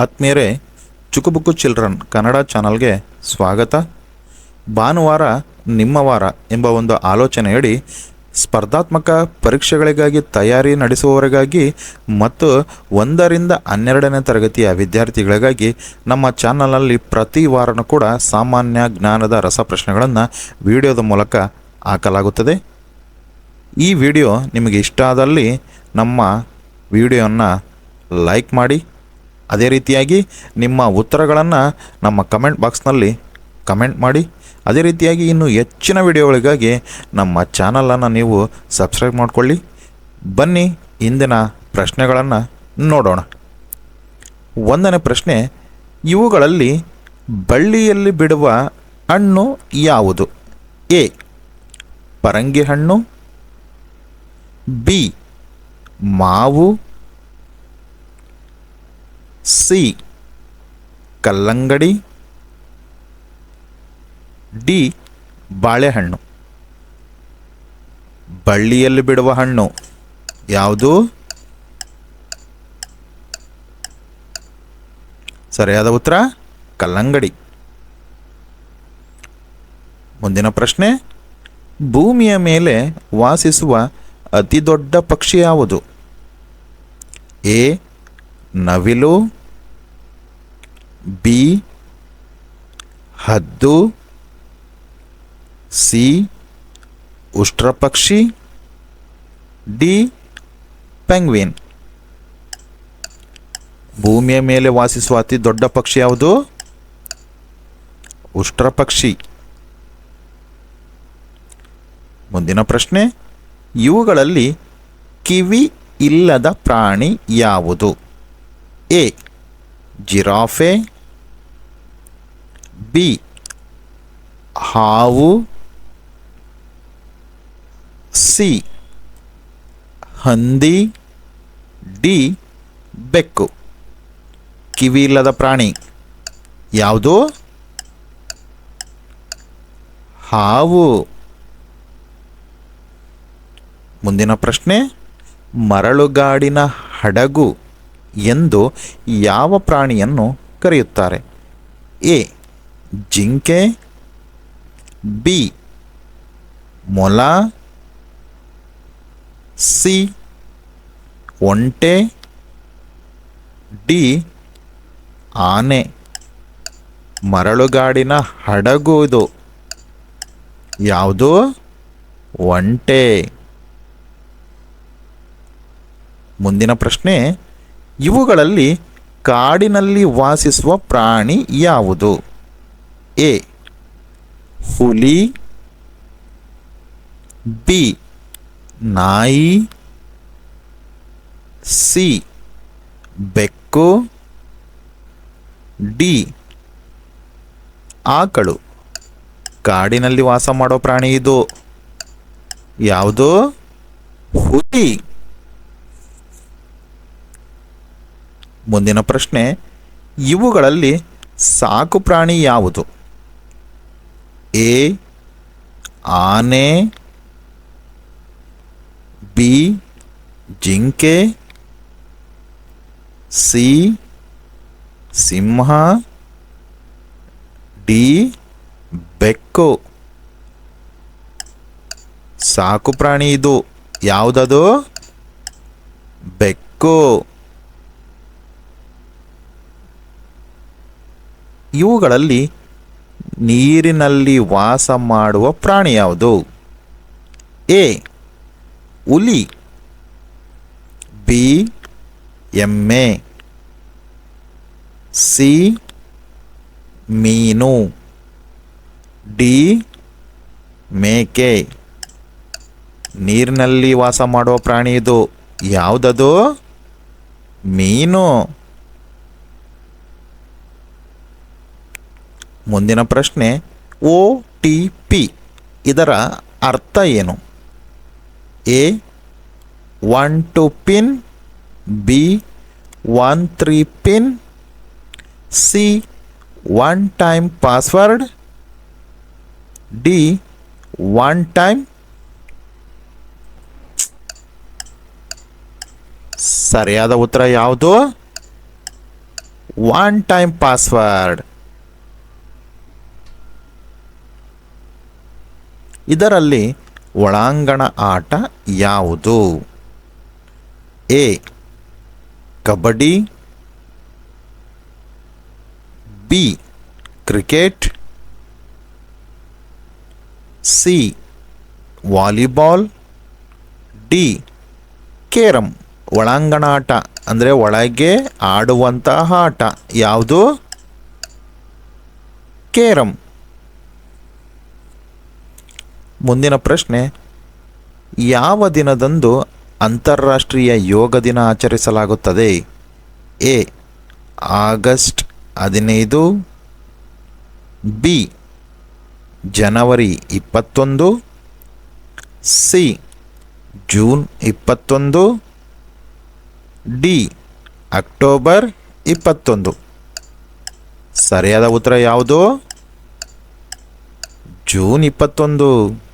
ಆತ್ಮೀಯರೇ ಚುಕುಬುಕು ಚಿಲ್ಡ್ರನ್ ಕನ್ನಡ ಚಾನಲ್ಗೆ ಸ್ವಾಗತ. ಭಾನುವಾರ ನಿಮ್ಮ ವಾರ ಎಂಬ ಒಂದು ಆಲೋಚನೆಯಡಿ ಸ್ಪರ್ಧಾತ್ಮಕ ಪರೀಕ್ಷೆಗಳಿಗಾಗಿ ತಯಾರಿ ನಡೆಸುವವರಿಗಾಗಿ ಮತ್ತು ಒಂದರಿಂದ ಹನ್ನೆರಡನೇ ತರಗತಿಯ ವಿದ್ಯಾರ್ಥಿಗಳಿಗಾಗಿ ನಮ್ಮ ಚಾನಲಲ್ಲಿ ಪ್ರತಿ ವಾರನೂ ಕೂಡ ಸಾಮಾನ್ಯ ಜ್ಞಾನದ ರಸಪ್ರಶ್ನೆಗಳನ್ನು ವಿಡಿಯೋದ ಮೂಲಕ ಹಾಕಲಾಗುತ್ತದೆ. ಈ ವಿಡಿಯೋ ನಿಮಗೆ ಇಷ್ಟ ಆದಲ್ಲಿ ನಮ್ಮ ವಿಡಿಯೋನ ಲೈಕ್ ಮಾಡಿ ಅದೇ ರೀತಿಯಾಗಿ ನಿಮ್ಮ ಉತ್ತರಗಳನ್ನು ನಮ್ಮ ಕಮೆಂಟ್ ಬಾಕ್ಸ್ನಲ್ಲಿ ಕಮೆಂಟ್ ಮಾಡಿ. ಅದೇ ರೀತಿಯಾಗಿ ಇನ್ನು ಹೆಚ್ಚಿನ ವಿಡಿಯೋಗಳಿಗಾಗಿ ನಮ್ಮ ಚಾನಲನ್ನು ನೀವು ಸಬ್ಸ್ಕ್ರೈಬ್ ಮಾಡಿಕೊಳ್ಳಿ. ಬನ್ನಿ, ಇಂದಿನ ಪ್ರಶ್ನೆಗಳನ್ನು ನೋಡೋಣ. ಒಂದನೇ ಪ್ರಶ್ನೆ, ಇವುಗಳಲ್ಲಿ ಬಳ್ಳಿಯಲ್ಲಿ ಬಿಡುವ ಹಣ್ಣು ಯಾವುದು? ಎ, ಪರಂಗಿ ಹಣ್ಣು. ಬಿ, ಮಾವು. ಸಿ, ಕಲ್ಲಂಗಡಿ. ಡಿ, ಬಾಳೆಹಣ್ಣು. ಬಳ್ಳಿಯಲ್ಲಿ ಬಿಡುವ ಹಣ್ಣು ಯಾವುದು? ಸರಿಯಾದ ಉತ್ತರ, ಕಲ್ಲಂಗಡಿ. ಮುಂದಿನ ಪ್ರಶ್ನೆ, ಭೂಮಿಯ ಮೇಲೆ ವಾಸಿಸುವ ಅತಿ ದೊಡ್ಡ ಪಕ್ಷಿ ಯಾವುದು? ಎ, ನವಿಲು ಬಿ, ಹದ್ದು, ಸಿ, ಉಷ್ಟ್ರಪಕ್ಷಿ, ಡಿ, ಪೆಂಗ್ವಿನ್. ಭೂಮಿಯ ಮೇಲೆ ವಾಸಿಸುವ ಅತಿ ದೊಡ್ಡ ಪಕ್ಷಿ ಯಾವುದು? ಉಷ್ಟ್ರಪಕ್ಷಿ. ಮುಂದಿನ ಪ್ರಶ್ನೆ, ಇವುಗಳಲ್ಲಿ ಕಿವಿ ಇಲ್ಲದ ಪ್ರಾಣಿ ಯಾವುದು? A, giraffe B. ಹಾವು. ಸಿ. ಹಂದಿ. ಡಿ. ಬೆಕ್ಕು. ಕಿವಿ ಇಲ್ಲದ ಪ್ರಾಣಿ. ಯಾವುದು? ಹಾವು. ಮುಂದಿನ ಪ್ರಶ್ನೆ. ಮರಳುಗಾಡಿನ ಹಡಗು ಎಂದು ಯಾವ ಪ್ರಾಣಿಯನ್ನು ಕರೆಯುತ್ತಾರೆ? ಎ. ಜಿಂಕೆ, ಬಿ, ಮೊಲ, ಸಿ, ಒಂಟೆ, ಡಿ, ಆನೆ. ಮರಳುಗಾಡಿನ ಹಡಗು ಇದು ಯಾವುದು? ಒಂಟೆ. ಮುಂದಿನ ಪ್ರಶ್ನೆ, ಇವುಗಳಲ್ಲಿ ಕಾಡಿನಲ್ಲಿ ವಾಸಿಸುವ ಪ್ರಾಣಿ ಯಾವುದು? ಎ, ಹುಲಿ, ಬಿ, ನಾಯಿ, ಸಿ, ಬೆಕ್ಕು, ಡಿ, ಆಕಳು. ಕಾಡಿನಲ್ಲಿ ವಾಸ ಮಾಡೋ ಪ್ರಾಣಿ ಇದು. ಯಾವುದು? ಹುಲಿ. ಮುಂದಿನ ಪ್ರಶ್ನೆ, ಇವುಗಳಲ್ಲಿ ಸಾಕು ಪ್ರಾಣಿ ಯಾವುದು? ಎ ಆನೆ ಬಿ ಜಿಂಕೆ ಸಿ ಸಿಂಹ ಡಿ ಬೆಕ್ಕು. ಸಾಕು ಪ್ರಾಣಿ ಇದು. ಯಾವುದದು? ಬೆಕ್ಕು. ಇವುಗಳಲ್ಲಿ ನೀರಿನಲ್ಲಿ ವಾಸ ಮಾಡುವ ಪ್ರಾಣಿ ಯಾವುದು? ಎ, ಹುಲಿ, ಬಿ, ಎಮ್ಮೆ, ಸಿ, ಮೀನು, ಡಿ, ಮೇಕೆ. ನೀರಿನಲ್ಲಿ ವಾಸ ಮಾಡುವ ಪ್ರಾಣಿ ಇದು ಯಾವುದದು? ಮೀನು. ಮುಂದಿನ ಪ್ರಶ್ನೆ, ಒ ಟಿ ಪಿ ಇದರ ಅರ್ಥ ಏನು? A, one two pin, B, one three pin, C, one time password, D, one time ಸರಿಯಾದ ಉತ್ತರ ಯಾವುದು? One time password. ಇದರಲ್ಲಿ ಒಳಾಂಗಣ ಆಟ ಯಾವುದು? A, kabaddi. B, cricket. C, volleyball. D, carrom. ಒಳಾಂಗಣ ಆಟ ಅಂದರೆ ಒಳಗೆ ಆಡುವಂತಹ ಆಟ ಯಾವುದು? ಕೇರಂ. ಮುಂದಿನ ಪ್ರಶ್ನೆ, ಯಾವ ದಿನದಂದು ಅಂತಾರಾಷ್ಟ್ರೀಯ ಯೋಗ ದಿನ ಆಚರಿಸಲಾಗುತ್ತದೆ? ಎ, ಆಗಸ್ಟ್ ಹದಿನೈದು, ಬಿ, ಜನವರಿ ಇಪ್ಪತ್ತೊಂದು, ಸಿ, ಜೂನ್ ಇಪ್ಪತ್ತೊಂದು, ಡಿ, ಅಕ್ಟೋಬರ್ ಇಪ್ಪತ್ತೊಂದು. ಸರಿಯಾದ ಉತ್ತರ ಯಾವುದು? ಜೂನ್ ಇಪ್ಪತ್ತೊಂದು.